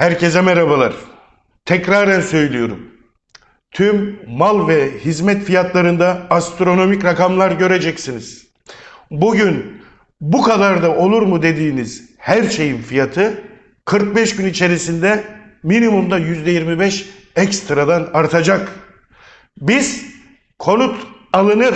Herkese merhabalar. Tekraren söylüyorum. Tüm mal ve hizmet fiyatlarında astronomik rakamlar göreceksiniz. Bugün bu kadar da olur mu dediğiniz her şeyin fiyatı 45 gün içerisinde minimumda %25 ekstradan artacak. Biz konut alınır,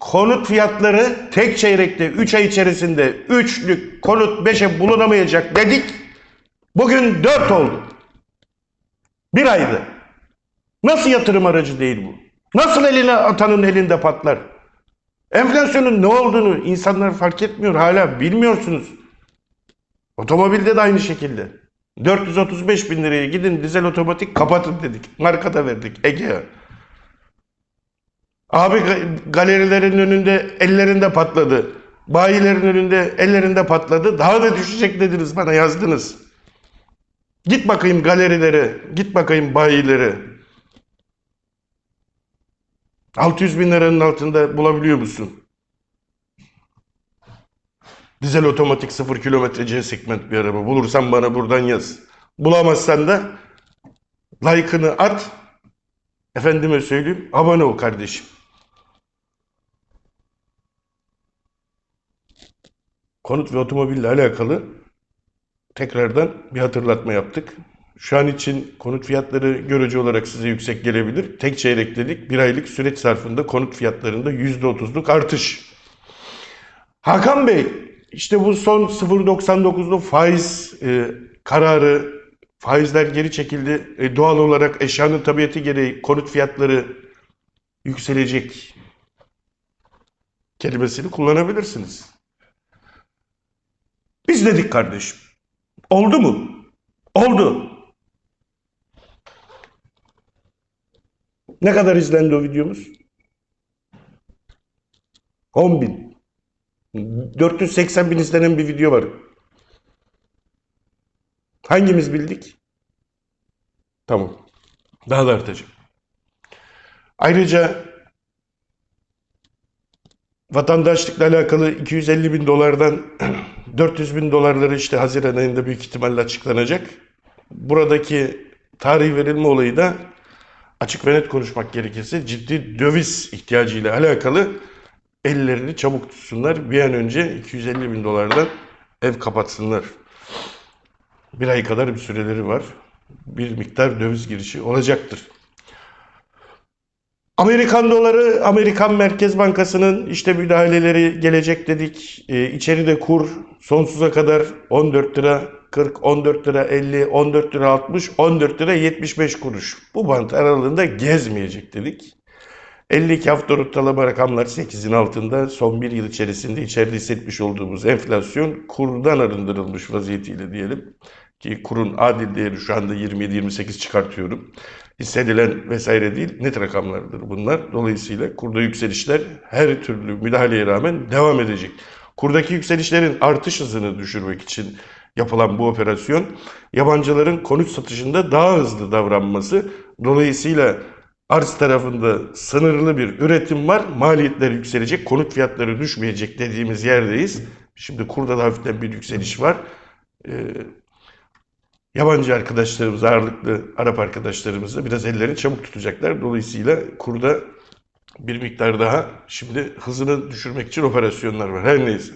konut fiyatları tek çeyrekte 3 ay içerisinde üçlük konut 5'e bulunamayacak dedik. Bugün 4 oldu. Bir aydı. Nasıl yatırım aracı değil bu? Nasıl eline atanın elinde patlar? Enflasyonun ne olduğunu insanlar fark etmiyor hala bilmiyorsunuz. Otomobilde de aynı şekilde. 435 bin liraya gidin dizel otomatik kapatın dedik. Marka da verdik Ege'ye. Abi ga- galerilerin önünde ellerinde patladı. Bayilerin önünde ellerinde patladı. Daha da düşecek dediniz bana yazdınız. Git bakayım galerilere, git bakayım bayilere. 600 bin liranın altında bulabiliyor musun? Dizel otomatik 0 kilometre C segment bir araba. Bulursan bana buradan yaz. Bulamazsan da like'ını at. Efendime söyleyeyim abone ol kardeşim. Konut ve otomobille alakalı tekrardan bir hatırlatma yaptık. Şu an için konut fiyatları görece olarak size yüksek gelebilir. Tek çeyrek bir aylık süreç zarfında konut fiyatlarında %30'luk artış. Hakan Bey işte bu son 0.99'lu faiz e, kararı faizler geri çekildi. E, doğal olarak eşyanın tabiatı gereği konut fiyatları yükselecek kelimesini kullanabilirsiniz. Biz dedik kardeşim. Oldu mu? Oldu. Ne kadar izlendi o videomuz? 10 bin. 480 bin izlenen bir video var. Hangimiz bildik? Tamam. Daha da artacak. Ayrıca vatandaşlıkla alakalı 250 bin dolardan 400 bin dolarları işte Haziran ayında büyük ihtimalle açıklanacak. Buradaki tarih verilme olayı da açık ve net konuşmak gerekirse ciddi döviz ihtiyacıyla alakalı ellerini çabuk tutsunlar. Bir an önce 250 bin dolardan ev kapatsınlar. Bir ay kadar bir süreleri var. Bir miktar döviz girişi olacaktır. Amerikan doları, Amerikan Merkez Bankası'nın işte müdahaleleri gelecek dedik. Ee, içeride kur sonsuza kadar 14 lira 40, 14 lira 50, 14 lira 60, 14 lira 75 kuruş. Bu bant aralığında gezmeyecek dedik. 52 hafta ortalama rakamlar 8'in altında. Son bir yıl içerisinde içeride hissetmiş olduğumuz enflasyon kurdan arındırılmış vaziyetiyle diyelim. Ki kurun adil değeri şu anda 27-28 çıkartıyorum. Hissedilen vesaire değil net rakamlardır bunlar. Dolayısıyla kurda yükselişler her türlü müdahaleye rağmen devam edecek. Kurdaki yükselişlerin artış hızını düşürmek için yapılan bu operasyon yabancıların konut satışında daha hızlı davranması dolayısıyla arz tarafında sınırlı bir üretim var. Maliyetler yükselecek, konut fiyatları düşmeyecek dediğimiz yerdeyiz. Şimdi kurda da hafiften bir yükseliş var. Ee, yabancı arkadaşlarımız, ağırlıklı Arap arkadaşlarımız da biraz ellerini çabuk tutacaklar. Dolayısıyla kurda bir miktar daha şimdi hızını düşürmek için operasyonlar var. Her neyse.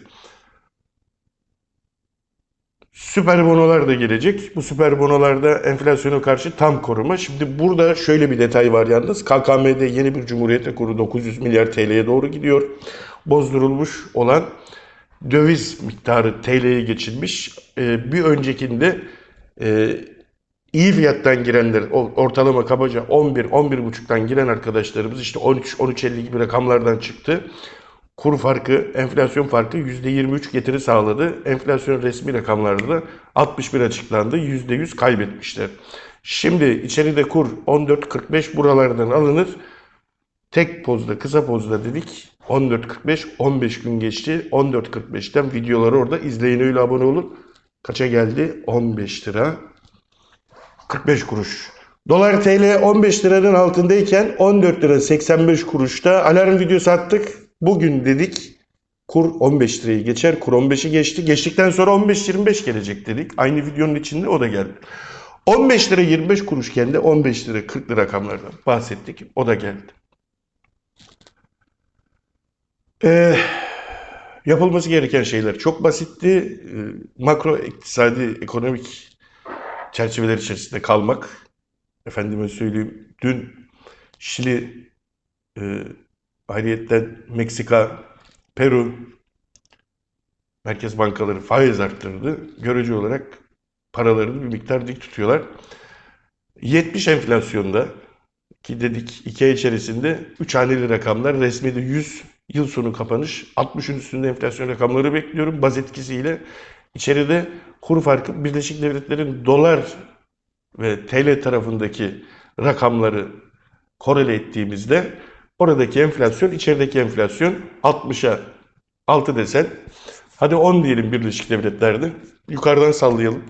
Süper bonolar da gelecek. Bu süper bonolarda enflasyona karşı tam koruma. Şimdi burada şöyle bir detay var yalnız. KKM'de yeni bir cumhuriyet kuru 900 milyar TL'ye doğru gidiyor. Bozdurulmuş olan döviz miktarı TL'ye geçilmiş. Ee, bir öncekinde e, iyi fiyattan girenler ortalama kabaca 11 11,5'tan giren arkadaşlarımız işte 13 13.50 gibi rakamlardan çıktı. Kur farkı, enflasyon farkı %23 getiri sağladı. Enflasyon resmi rakamlarda da 61 açıklandı. %100 kaybetmişler. Şimdi içeride kur 14.45 buralardan alınır. Tek pozda, kısa pozda dedik. 14.45, 15 gün geçti. 14.45'ten videoları orada izleyin öyle abone olun. Kaça geldi? 15 lira. 45 kuruş. Dolar TL 15 liranın altındayken 14 lira 85 kuruşta alarm videosu attık. Bugün dedik kur 15 lirayı geçer. Kur 15'i geçti. Geçtikten sonra 15-25 gelecek dedik. Aynı videonun içinde o da geldi. 15 lira 25 kuruşken de 15 lira 40 lira rakamlardan bahsettik. O da geldi. Ee, yapılması gereken şeyler çok basitti. Ee, makro iktisadi ekonomik çerçeveler içerisinde kalmak. Efendime söyleyeyim dün Şili e, ayrıyetten Meksika, Peru merkez bankaları faiz arttırdı. Görece olarak paralarını bir miktar dik tutuyorlar. 70 enflasyonda ki dedik 2 ay içerisinde 3 haneli rakamlar resmide 100 yıl sonu kapanış 60'ın üstünde enflasyon rakamları bekliyorum baz etkisiyle. İçeride kur farkı Birleşik Devletler'in dolar ve TL tarafındaki rakamları korele ettiğimizde oradaki enflasyon içerideki enflasyon 60'a 6 desen hadi 10 diyelim Birleşik Devletler'de yukarıdan sallayalım.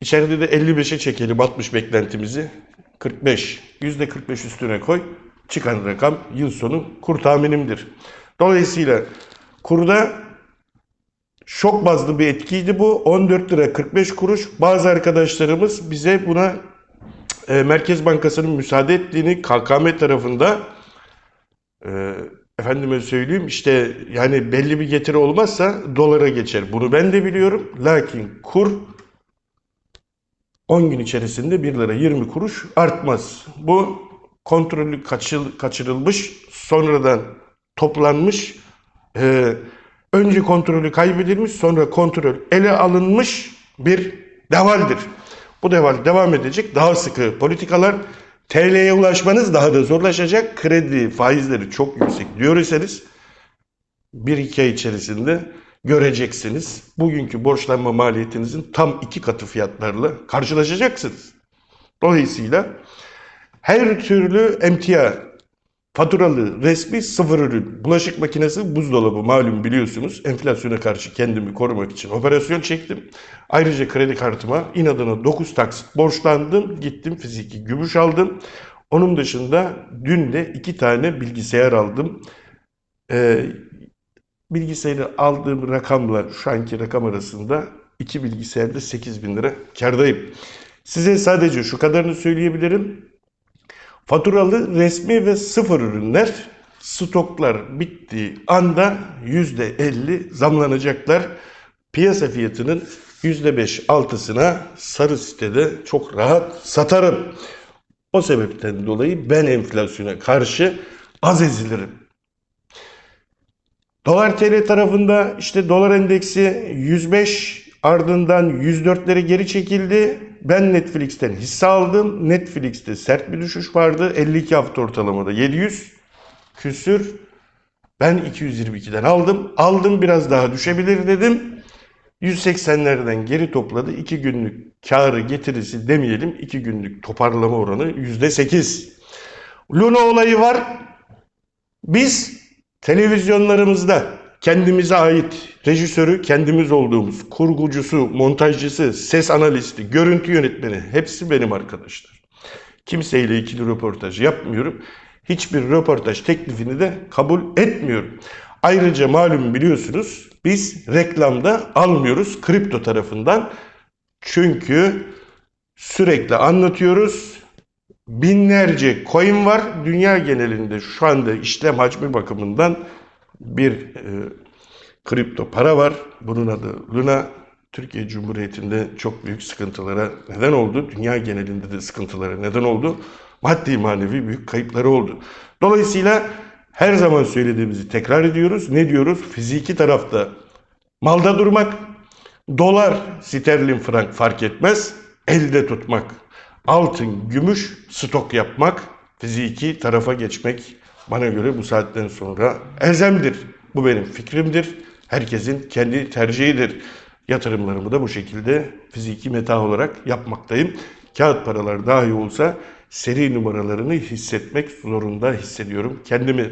İçeride de 55'e çekelim 60 beklentimizi. 45, %45 üstüne koy. Çıkan rakam yıl sonu kur tahminimdir. Dolayısıyla kurda şok bazlı bir etkiydi bu. 14 lira 45 kuruş. Bazı arkadaşlarımız bize buna e, Merkez Bankası'nın müsaade ettiğini KKM tarafında e, efendime söyleyeyim işte yani belli bir getiri olmazsa dolara geçer. Bunu ben de biliyorum. Lakin kur 10 gün içerisinde 1 lira 20 kuruş artmaz. Bu kontrollü kaçıl, kaçırılmış, sonradan toplanmış, e, önce kontrolü kaybedilmiş, sonra kontrol ele alınmış bir devaldir. Bu deval devam edecek. Daha sıkı politikalar, TL'ye ulaşmanız daha da zorlaşacak. Kredi faizleri çok yüksek diyor bir iki ay içerisinde göreceksiniz. Bugünkü borçlanma maliyetinizin tam iki katı fiyatlarla karşılaşacaksınız. Dolayısıyla her türlü emtia, faturalı, resmi sıfır ürün, bulaşık makinesi, buzdolabı malum biliyorsunuz. Enflasyona karşı kendimi korumak için operasyon çektim. Ayrıca kredi kartıma inadına 9 taksit borçlandım. Gittim fiziki gümüş aldım. Onun dışında dün de iki tane bilgisayar aldım. Ee, bilgisayarı aldığım rakamla şu anki rakam arasında iki bilgisayarda 8 bin lira kardayım. Size sadece şu kadarını söyleyebilirim. Faturalı, resmi ve sıfır ürünler stoklar bittiği anda %50 zamlanacaklar. Piyasa fiyatının %5 altısına sarı sitede çok rahat satarım. O sebepten dolayı ben enflasyona karşı az ezilirim. Dolar TL tarafında işte dolar endeksi 105 ardından 104'lere geri çekildi. Ben Netflix'ten hisse aldım. Netflix'te sert bir düşüş vardı. 52 hafta ortalamada 700 küsür. Ben 222'den aldım. Aldım biraz daha düşebilir dedim. 180'lerden geri topladı. 2 günlük karı getirisi demeyelim. 2 günlük toparlama oranı %8. Luna olayı var. Biz televizyonlarımızda kendimize ait rejisörü kendimiz olduğumuz, kurgucusu, montajcısı, ses analisti, görüntü yönetmeni hepsi benim arkadaşlar. Kimseyle ikili röportaj yapmıyorum. Hiçbir röportaj teklifini de kabul etmiyorum. Ayrıca malum biliyorsunuz biz reklamda almıyoruz kripto tarafından. Çünkü sürekli anlatıyoruz. Binlerce coin var. Dünya genelinde şu anda işlem hacmi bakımından bir e, kripto para var. Bunun adı Luna. Türkiye Cumhuriyeti'nde çok büyük sıkıntılara neden oldu. Dünya genelinde de sıkıntılara neden oldu. Maddi manevi büyük kayıpları oldu. Dolayısıyla her zaman söylediğimizi tekrar ediyoruz. Ne diyoruz? Fiziki tarafta malda durmak, dolar, sterlin, frank fark etmez. Elde tutmak, altın, gümüş, stok yapmak, fiziki tarafa geçmek bana göre bu saatten sonra elzemdir. Bu benim fikrimdir. Herkesin kendi tercihidir. Yatırımlarımı da bu şekilde fiziki meta olarak yapmaktayım. Kağıt paralar dahi olsa seri numaralarını hissetmek zorunda hissediyorum kendimi.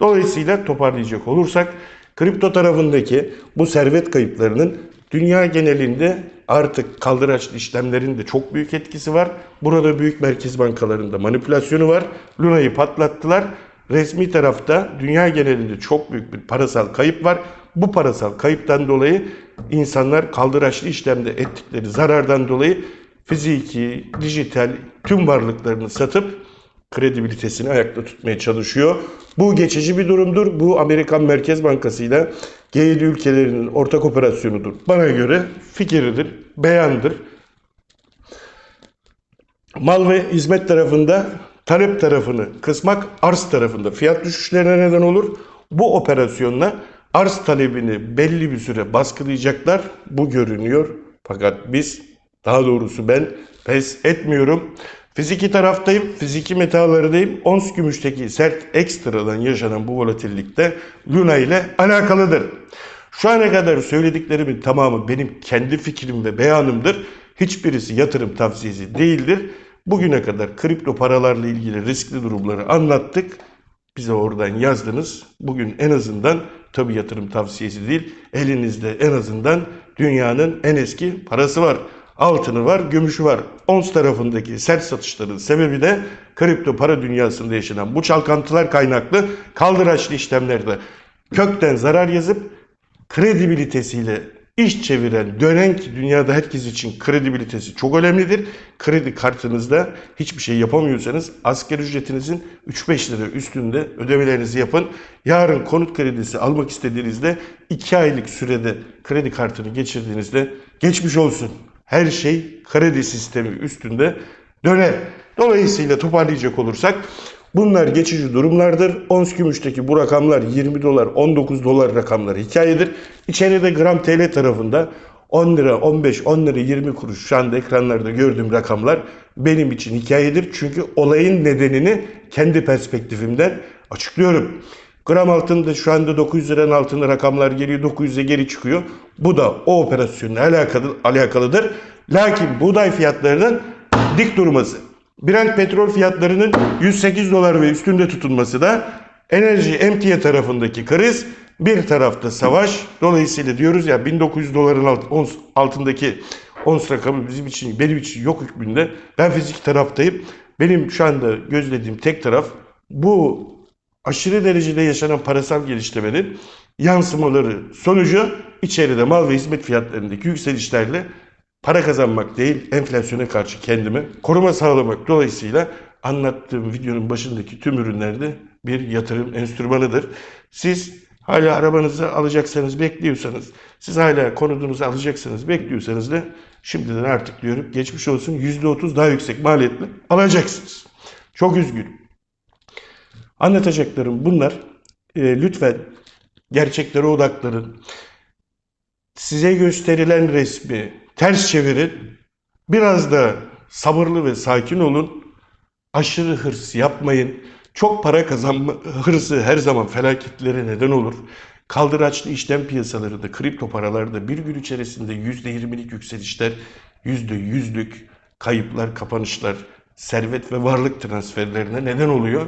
Dolayısıyla toparlayacak olursak kripto tarafındaki bu servet kayıplarının dünya genelinde artık kaldıraçlı işlemlerin de çok büyük etkisi var. Burada büyük merkez bankalarında manipülasyonu var. Luna'yı patlattılar. Resmi tarafta dünya genelinde çok büyük bir parasal kayıp var. Bu parasal kayıptan dolayı insanlar kaldıraçlı işlemde ettikleri zarardan dolayı fiziki, dijital tüm varlıklarını satıp kredibilitesini ayakta tutmaya çalışıyor. Bu geçici bir durumdur. Bu Amerikan Merkez Bankası ile G7 ülkelerinin ortak operasyonudur. Bana göre fikridir, beyandır. Mal ve hizmet tarafında talep tarafını kısmak arz tarafında fiyat düşüşlerine neden olur. Bu operasyonla arz talebini belli bir süre baskılayacaklar. Bu görünüyor. Fakat biz daha doğrusu ben pes etmiyorum. Fiziki taraftayım, fiziki metalardayım. Ons gümüşteki sert ekstradan yaşanan bu volatillikte Luna ile alakalıdır. Şu ana kadar söylediklerimin tamamı benim kendi fikrim ve beyanımdır. Hiçbirisi yatırım tavsiyesi değildir. Bugüne kadar kripto paralarla ilgili riskli durumları anlattık. Bize oradan yazdınız. Bugün en azından tabi yatırım tavsiyesi değil. Elinizde en azından dünyanın en eski parası var. Altını var, gümüşü var. Ons tarafındaki sert satışların sebebi de kripto para dünyasında yaşanan bu çalkantılar kaynaklı kaldıraçlı işlemlerde kökten zarar yazıp kredibilitesiyle iş çeviren dönen ki dünyada herkes için kredibilitesi çok önemlidir. Kredi kartınızda hiçbir şey yapamıyorsanız asgari ücretinizin 3-5 lira üstünde ödemelerinizi yapın. Yarın konut kredisi almak istediğinizde 2 aylık sürede kredi kartını geçirdiğinizde geçmiş olsun. Her şey kredi sistemi üstünde döner. Dolayısıyla toparlayacak olursak Bunlar geçici durumlardır. Ons gümüşteki bu rakamlar 20 dolar, 19 dolar rakamlar hikayedir. İçeride gram TL tarafında 10 lira, 15, 10 lira, 20 kuruş şu anda ekranlarda gördüğüm rakamlar benim için hikayedir. Çünkü olayın nedenini kendi perspektifimden açıklıyorum. Gram altında şu anda 900 liranın altında rakamlar geliyor, 900'e geri çıkıyor. Bu da o operasyonla alakalı, alakalıdır. Lakin buğday fiyatlarının dik durması. Brent petrol fiyatlarının 108 dolar ve üstünde tutulması da enerji emtia tarafındaki kriz bir tarafta savaş. Dolayısıyla diyoruz ya 1900 doların alt, ons, altındaki ons rakamı bizim için benim için yok hükmünde. Ben fizik taraftayım. Benim şu anda gözlediğim tek taraf bu aşırı derecede yaşanan parasal geliştirmenin yansımaları sonucu içeride mal ve hizmet fiyatlarındaki yükselişlerle para kazanmak değil, enflasyona karşı kendimi koruma sağlamak dolayısıyla anlattığım videonun başındaki tüm ürünlerde bir yatırım enstrümanıdır. Siz hala arabanızı alacaksanız bekliyorsanız, siz hala konutunuzu alacaksanız bekliyorsanız da şimdiden artık diyorum geçmiş olsun %30 daha yüksek maliyetli alacaksınız. Çok üzgünüm. Anlatacaklarım bunlar. E, lütfen gerçeklere odaklanın. Size gösterilen resmi ters çevirin. Biraz da sabırlı ve sakin olun. Aşırı hırs yapmayın. Çok para kazanma hırsı her zaman felaketlere neden olur. Kaldıraçlı işlem piyasalarında, kripto paralarda bir gün içerisinde %20'lik yükselişler, %100'lük kayıplar, kapanışlar, servet ve varlık transferlerine neden oluyor.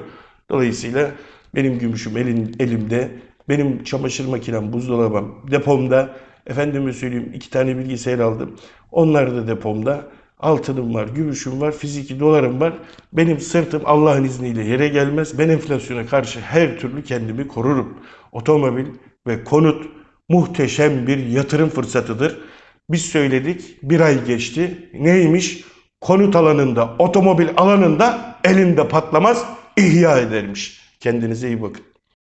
Dolayısıyla benim gümüşüm elim, elimde, benim çamaşır makinem buzdolabım depomda, efendime söyleyeyim iki tane bilgisayar aldım. Onlar da depomda. Altınım var, gümüşüm var, fiziki dolarım var. Benim sırtım Allah'ın izniyle yere gelmez. Ben enflasyona karşı her türlü kendimi korurum. Otomobil ve konut muhteşem bir yatırım fırsatıdır. Biz söyledik, bir ay geçti. Neymiş? Konut alanında, otomobil alanında elinde patlamaz, ihya edermiş. Kendinize iyi bakın.